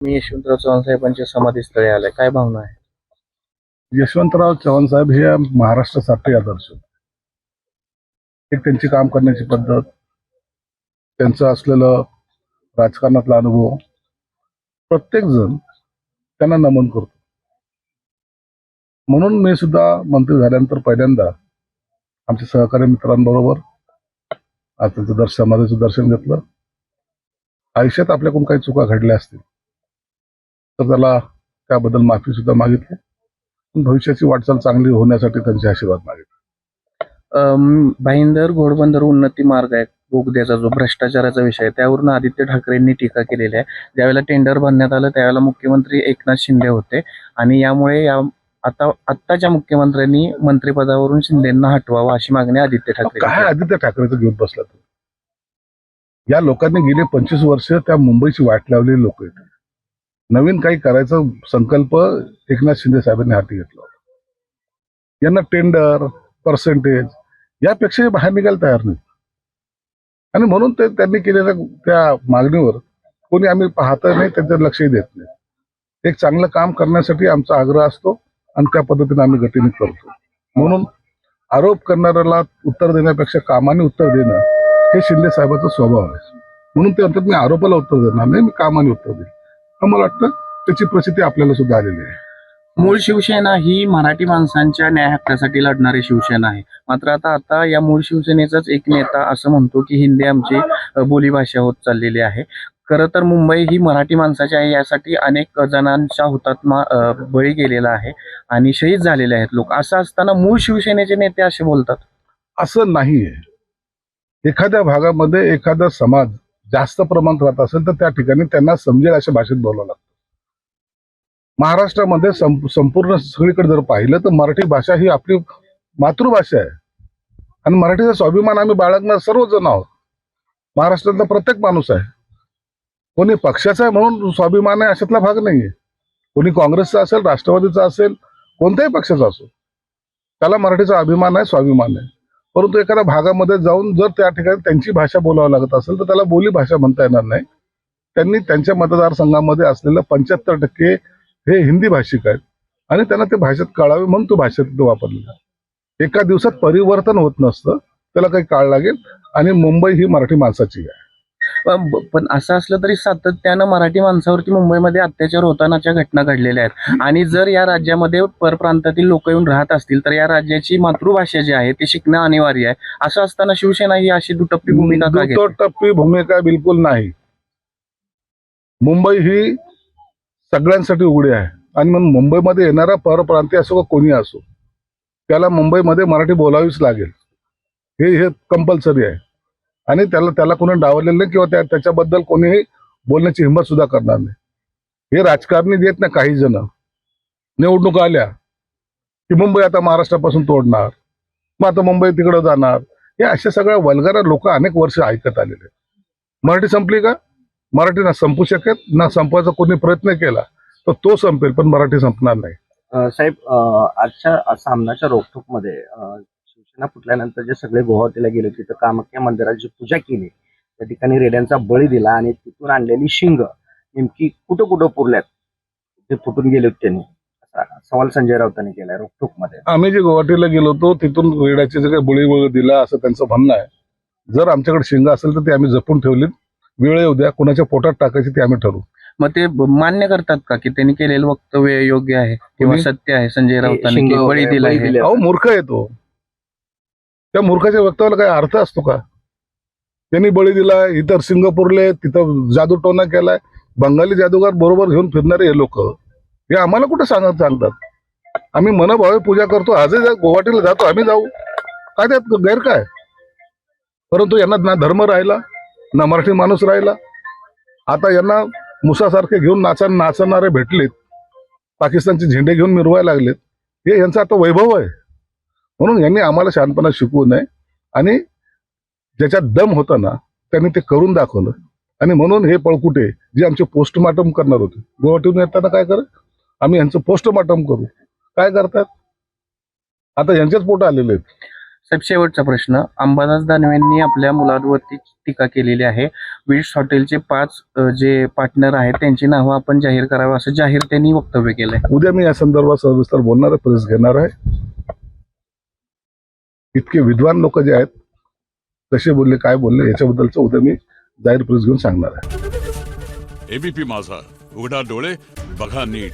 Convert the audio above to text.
मी यशवंतराव चव्हाण साहेबांच्या समाधीस्थळी आलाय. काय भावना आहे? यशवंतराव चव्हाण साहेब हे महाराष्ट्रासाठी आदर्श होते. एक त्यांची काम करण्याची पद्धत त्यांचं असलेलं राजकारणातला अनुभव प्रत्येक जण त्यांना नमन करतो. म्हणून मी सुद्धा मंत्री झाल्यानंतर पहिल्यांदा आमच्या सहकारी मित्रांबरोबर आज त्यांचं दर्शन समाधीचं दर्शन घेतलं. आयुष्यात आपल्याकडून काही चुका घडल्या असतील तर त्याला त्याबद्दल माफी सुद्धा मागितली. भविष्याची वाटचाल चांगली होण्यासाठी त्यांचे आशीर्वाद मागितले. भाईंदर घोडबंदर उन्नती मार्ग आहे. बोगद्याचा जो भ्रष्टाचाराचा विषय आहे त्यावरून आदित्य ठाकरेंनी टीका केलेली आहे. ज्यावेळेला टेंडर भरण्यात आलं त्यावेळेला मुख्यमंत्री एकनाथ शिंदे होते. आणि यामुळे या आता आत्ताच्या मुख्यमंत्र्यांनी मंत्रिपदावरून शिंदेंना हटवावं अशी मागणी आदित्य ठाकरे काय आदित्य ठाकरेचं घेऊन बसला तू या लोकांनी गेले पंचवीस वर्ष त्या मुंबईची वाट लावलेली लोक आहेत. नवीन काही करायचा संकल्प एकनाथ शिंदे साहेबांनी हाती घेतला होता. यांना टेंडर पर्सेंटेज यापेक्षा बाहेर निघायला तयार नाही. आणि म्हणून ते त्यांनी केलेल्या त्या मागणीवर कोणी आम्ही पाहत नाही त्यांचं लक्षही देत नाही. एक चांगलं काम करण्यासाठी आमचा आग्रह असतो आणि त्या पद्धतीने आम्ही गतीने करतो. म्हणून आरोप करणाऱ्याला उत्तर देण्यापेक्षा कामाने उत्तर देणं हे शिंदे साहेबाचा स्वभाव आहे. म्हणून ते म्हणतात मी आरोपाला उत्तर देणार नाही मी कामाने उत्तर देईन. मला वाटतं. त्याची प्रसिद्धी आपल्याला सुद्धा आलेली आहे. मूळ शिवसेना ही मराठी माणसांच्या न्याय हक्कासाठी लढणारी शिवसेना आहे. मात्र आता आता या मूळ शिवसेनेचाच एक नेता असं म्हणतो की हिंदी आमची बोलीभाषा होत चाललेली आहे. खरं तर मुंबई ही मराठी माणसाची आहे यासाठी अनेक जणांच्या हुतात्मा बळी गेलेला आहे आणि शहीद झालेले आहेत लोक. असं असताना मूळ शिवसेनेचे नेते असे बोलतात? असं नाही आहे एखाद्या भागामध्ये एखादा समाज जास्त प्रमाणात राहत असेल तर त्या ठिकाणी त्यांना समजेल अशा भाषेत बोलावं लागतं. महाराष्ट्रामध्ये संपूर्ण सगळीकडे जर पाहिलं तर मराठी भाषा ही आपली मातृभाषा आहे. आणि मराठीचा स्वाभिमान आम्ही बाळगणार सर्वजण आहोत. महाराष्ट्रातला प्रत्येक माणूस आहे. कोणी पक्षाचा आहे म्हणून स्वाभिमान आहे अशातला भाग नाहीये. कोणी काँग्रेसचा असेल राष्ट्रवादीचा असेल कोणत्याही पक्षाचा असो. त्याला मराठीचा अभिमान आहे स्वाभिमान आहे. परंतु एखाद्या भागामध्ये जाऊन जर त्या ठिकाणी त्यांची भाषा बोलावं लागत असेल तर त्याला बोली भाषा म्हणता येणार नाही त्यांनी त्यांच्या मतदारसंघामध्ये असलेलं पंच्याहत्तर टक्के हे हिंदी भाषिक आहेत आणि त्यांना ते भाषेत कळावे म्हणून तो भाषेत वापरलेला आहे. एका दिवसात परिवर्तन होत नसतं त्याला काही काळ लागेल आणि मुंबई ही मराठी माणसाची आहे पण असं असलं तरी सातत्यानं मराठी माणसावरती मुंबईमध्ये अत्याचार होतानाच्या घटना घडलेल्या आहेत. आणि जर या राज्यामध्ये परप्रांतातील लोक येऊन राहत असतील तर या राज्याची मातृभाषा जी आहे ती शिकणं अनिवार्य आहे. असं असताना शिवसेना ही अशी दुटप्पी भूमिका का घेते? टप्पी भूमिका बिलकुल नाही. मुंबई ही सगळ्यांसाठी उघडी आहे. आणि मग मुंबईमध्ये येणारा परप्रांतीय असो का कोणी असो त्याला मुंबईमध्ये मराठी बोलावीच लागेल. हे हे कंपल्सरी आहे. आणि त्याला त्याला कोणी डावलेलं नाही किंवा त्या त्याच्याबद्दल कोणीही बोलण्याची हिंमत सुद्धा करणार नाही. हे राजकारणी देत ना काही जण. निवडणुका आल्या की मुंबई आता महाराष्ट्रापासून तोडणार. मग आता मुंबई तिकडं जाणार. हे अशा सगळ्या वलगारा लोक अनेक वर्ष ऐकत आलेले मराठी संपली का? मराठी ना संपू शकेल ना संपवायचा कोणी प्रयत्न केला तर तो संपेल पण मराठी संपणार नाही. साहेब आजच्या सामनाच्या रोखोकमध्ये शिवसेना फुटल्यानंतर जे सगळे गुवाहाटीला गेले होते तर कामाख्या मंदिरात जी पूजा केली त्या ठिकाणी रेड्यांचा बळी दिला आणि तिथून आणलेली शिंग नेमकी कुठं कुठं पुरल्यात ते फुटून गेले होते त्यांनी. असा सवाल संजय राऊतांनी केलाय रोखोकमध्ये आम्ही जे गुवाहाटीला गेलो होतो तिथून रेड्याचे जे काही बळी वगैरे दिला असं त्यांचं म्हणणं आहे. जर आमच्याकडे शिंग असेल तर ते आम्ही जपून ठेवली वेळ येऊ द्या कुणाच्या पोटात टाकायची ते आम्ही ठरवू. मग ते मान्य करतात का की त्यांनी केलेलं वक्तव्य योग्य आहे किंवा? सत्य आहे? संजय राऊतांनी की बळी दिला आहे. अहो मूर्ख आहे तो. त्या मूर्खाच्या वक्तव्याला काही अर्थ असतो का? त्यांनी बळी दिला इतर सिंगापूरले तिथं जादू टोना केलाय बंगाली जादूगार बरोबर घेऊन फिरणारे हे लोक हे आम्हाला कुठे सांगत सांगतात? आम्ही मनभावे पूजा करतो आजही जा- गुवाहाटीला जातो आम्ही जाऊ. काय त्यात गैर काय परंतु यांना ना धर्म राहिला ना मराठी माणूस राहिला. आता यांना मुसासारखे घेऊन नाचा नाचणारे भेटलेत. पाकिस्तानचे झेंडे घेऊन मिरवायला लागलेत. हे यांचं आता वैभव आहे. म्हणून यांनी आम्हाला शहाणपणा शिकवू नये. आणि ज्याच्यात दम होता ना त्यांनी ते करून दाखवलं. आणि म्हणून हे पळकुटे जे आमचे पोस्टमार्टम करणार होते गुवाहाटीहून येताना काय कर आम्ही यांचं पोस्टमार्टम करू. काय करतात? आता यांचेच पोट आलेले आहेत. साहेब शेवटचा प्रश्न. अंबादास दानवेंनी आपल्या मुलांवरती टीका केलेली आहे. विश हॉटेलचे पाच अ, जे पार्टनर आहेत त्यांची नावं आपण जाहीर करावं असं जाहीर त्यांनी वक्तव्य केलंय. उद्या मी या संदर्भात सविस्तर बोलणार आहे प्रेस घेणार आहे. इतके विद्वान लोक जे आहेत कसे बोलले काय बोलले याच्याबद्दलचं उद्या मी जाहीर प्रेस घेऊन सांगणार आहे. एबीपी माझा. उघडा डोळे बघा नीट.